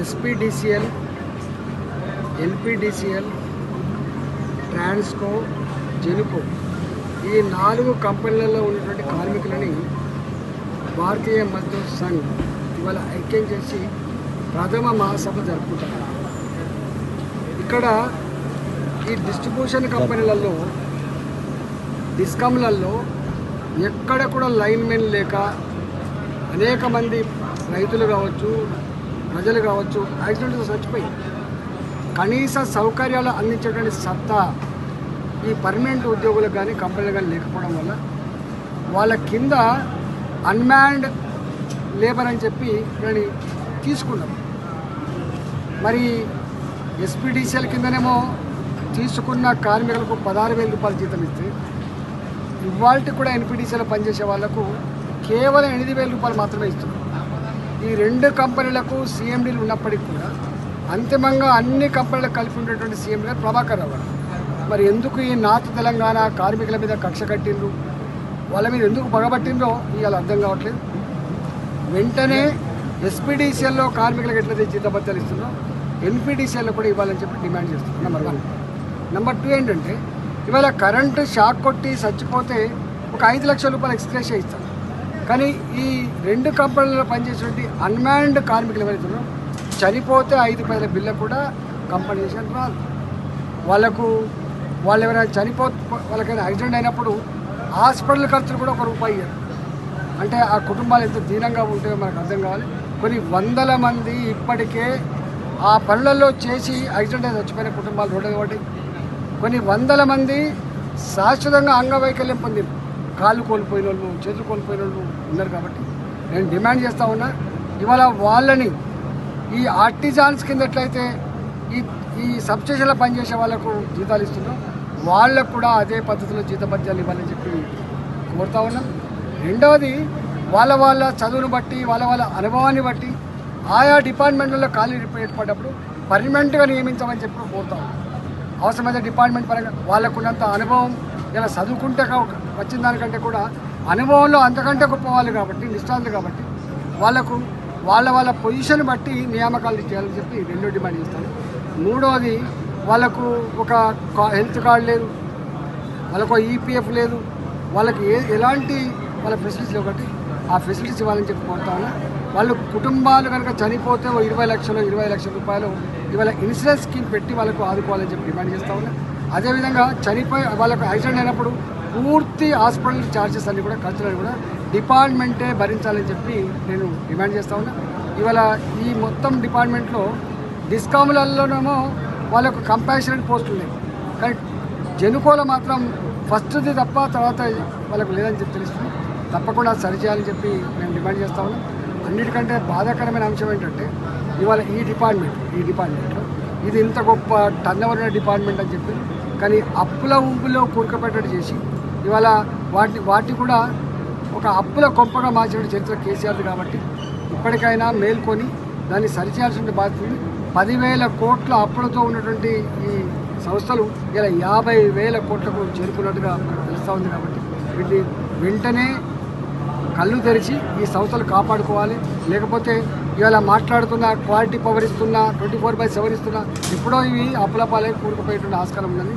SPDCL ఎల్పిడిసిఎల్ Transco జెనుకో ఈ నాలుగు కంపెనీలలో ఉన్నటువంటి కార్మికులని భారతీయ మజ్దూర్ సంఘ్ ఇవాళ ఐక్యం చేసి ప్రథమ మహాసభ జరుపుకుంటారు ఇక్కడ ఈ డిస్ట్రిబ్యూషన్ కంపెనీలలో డిస్కమ్లలో ఎక్కడ కూడా లైన్మెన్ లేక అనేక మంది రైతులు కావచ్చు ప్రజలు కావచ్చు యాక్సిడెంట్స్ చచ్చిపోయి కనీస సౌకర్యాలు అందించేటువంటి సత్తా ఈ పర్మనెంట్ ఉద్యోగులకు కానీ కంపెనీలు కానీ లేకపోవడం వల్ల వాళ్ళ కింద అన్మ్యాన్డ్ లేబర్ అని చెప్పి దాన్ని తీసుకున్నాం మరి ఎస్పీడీసీఎల్ కిందనేమో తీసుకున్న కార్మికులకు పదహారు వేల రూపాయల జీతం ఇస్తే ఇవాళ కూడా ఎన్పిడిసిలో పనిచేసే వాళ్ళకు కేవలం ఎనిమిది వేల రూపాయలు మాత్రమే ఇస్తున్నారు. ఈ రెండు కంపెనీలకు సీఎండీలు ఉన్నప్పటికీ కూడా అంతిమంగా అన్ని కంపెనీలకు కలిపి ఉండేటువంటి సీఎం గారు ప్రభాకర్ రావు మరి ఎందుకు ఈ నార్త్ తెలంగాణ కార్మికుల మీద కక్ష కట్టిండ్రు? వాళ్ళ మీద ఎందుకు పగబట్టిందో ఇవాళ అర్థం కావట్లేదు. వెంటనే ఎస్పీడీసీఎల్లో కార్మికులకు ఎట్లయితే జీతభత్యాలు ఇస్తుందో ఎన్పీడీసీఎల్లో కూడా ఇవ్వాలని చెప్పి డిమాండ్ చేస్తున్నాం నెంబర్ వన్ నెంబర్ టూ ఏంటంటే ఇవాళ కరెంటు షాక్ కొట్టి చచ్చిపోతే ఒక ఐదు లక్షల రూపాయలు ఎక్స్ప్రెస్ ఇస్తాం కానీ ఈ రెండు కంపెనీలలో పనిచేసేటువంటి అన్మాన్డ్ కార్మికులు ఎవరైతే చనిపోతే ఐదు పైల బిల్లు కూడా కంపెనీషన్ రాదు వాళ్ళకు వాళ్ళు ఎవరైనా చనిపో వాళ్ళకైనా యాక్సిడెంట్ అయినప్పుడు హాస్పిటల్ ఖర్చులు కూడా ఒక రూపాయి అంటే ఆ కుటుంబాలు ఎంత దీనంగా ఉంటాయో మనకు అర్థం కావాలి. కొన్ని వందల మంది ఇప్పటికే ఆ పనులలో చేసి యాక్సిడెంట్ అయితే చచ్చిపోయిన కుటుంబాలు రోడ్డు కాబట్టి కొన్ని వందల మంది శాశ్వతంగా అంగవైకల్యం పొందింది కాళ్ళు కోల్పోయిన వాళ్ళు చేతులు కోల్పోయిన వాళ్ళు ఉన్నారు కాబట్టి నేను డిమాండ్ చేస్తా ఉన్నా. ఇవాళ వాళ్ళని ఈ ఆర్టిజాన్స్ కింద ఎట్లయితే ఈ ఈ సబ్స్టేషన్లో పనిచేసే వాళ్ళకు జీతాలు ఇస్తున్నాం. వాళ్ళకు కూడా అదే పద్ధతిలో జీతపద్యాలు ఇవ్వాలని చెప్పి కోరుతా ఉన్నాం. రెండవది వాళ్ళ వాళ్ళ చదువును బట్టి వాళ్ళ వాళ్ళ అనుభవాన్ని బట్టి ఆయా డిపార్ట్మెంట్లలో ఖాళీ ఏర్పడినప్పుడు పర్మనెంట్గా నియమించమని చెప్పి కోరుతాం ఉన్నాం. అవసరమైతే డిపార్ట్మెంట్ పరంగా వాళ్ళకున్నంత అనుభవం ఇలా చదువుకుంటే కా- వచ్చిన దానికంటే కూడా అనుభవంలో అంతకంటే గొప్ప వాళ్ళు కాబట్టి నిష్ఠాంతులు కాబట్టి వాళ్ళకు వాళ్ళ వాళ్ళ పొజిషన్ బట్టి నియామకాలు చేయాలని చెప్పి రెండో డిమాండ్ చేస్తాను మూడవది వాళ్ళకు ఒక కా- హెల్త్ కార్డు లేదు వాళ్ళకు ఈపీఎఫ్ లేదు వాళ్ళకి ఏ ఎలాంటి వాళ్ళ ఫెసిలిటీస్ ఒకటి ఆ ఫెసిలిటీస్ ఇవ్వాలని చెప్పి కోరుతా ఉన్నా. వాళ్ళు కుటుంబాలు కనుక చనిపోతే ఓ ఇరవై లక్షలు ఇరవై లక్షల రూపాయలు ఇవాళ ఇన్సూరెన్స్ స్కీమ్ పెట్టి వాళ్ళకు ఆదుకోవాలని చెప్పి డిమాండ్ చేస్తా ఉన్నా. అదేవిధంగా చనిపోయి వాళ్ళకు యాక్సిడెంట్ అయినప్పుడు పూర్తి హాస్పిటల్ ఛార్జెస్ అన్ని కూడా ఖర్చులను కూడా డిపార్ట్మెంటే భరించాలని చెప్పి నేను డిమాండ్ చేస్తా ఉన్నా. ఇవాళ ఈ మొత్తం డిపార్ట్మెంట్లో డిస్కాములలోనేమో వాళ్ళకు కంపాషనెట్ పోస్టులు ఉన్నాయి. కానీ జనుకోల మాత్రం ఫస్ట్ది తప్ప తర్వాత వాళ్ళకు లేదని చెప్పి తెలుస్తుంది. తప్పకుండా సరి చేయాలని చెప్పి మేము డిమాండ్ చేస్తా ఉన్నాం. అన్నిటికంటే బాధాకరమైన అంశం ఏంటంటే ఇవాళ ఈ డిపార్ట్మెంట్ ఈ డిపార్ట్మెంట్లో ఇది ఇంత గొప్ప టర్న్ డిపార్ట్మెంట్ అని చెప్పి కానీ అప్పుల ఉంపులో కూరుకుపెట్టట్టు చేసి ఇవాళ వాటిని వాటిని కూడా ఒక అప్పుల కొంపగా మార్చిన చరిత్ర కేసీఆర్ది కాబట్టి ఇప్పటికైనా మేల్కొని దాన్ని సరిచేయాల్సిన బాధ్యత పదివేల కోట్ల అప్పులతో ఉన్నటువంటి ఈ సంస్థలు ఇలా యాభై వేల కోట్లకు చేరుకున్నట్టుగా తెలుస్తూ ఉంది కాబట్టి వీటిని వెంటనే కళ్ళు తెరిచి ఈ సంస్థలు కాపాడుకోవాలి. లేకపోతే ఇవాళ మాట్లాడుతున్న క్వాలిటీ పవర్ ఇస్తున్నా ట్వంటీ ఫోర్ బై సెవెన్ ఇస్తున్న ఎప్పుడో ఇవి అప్పుల పాలై కూరుకుపోయేటువంటి ఆస్కారం ఉందని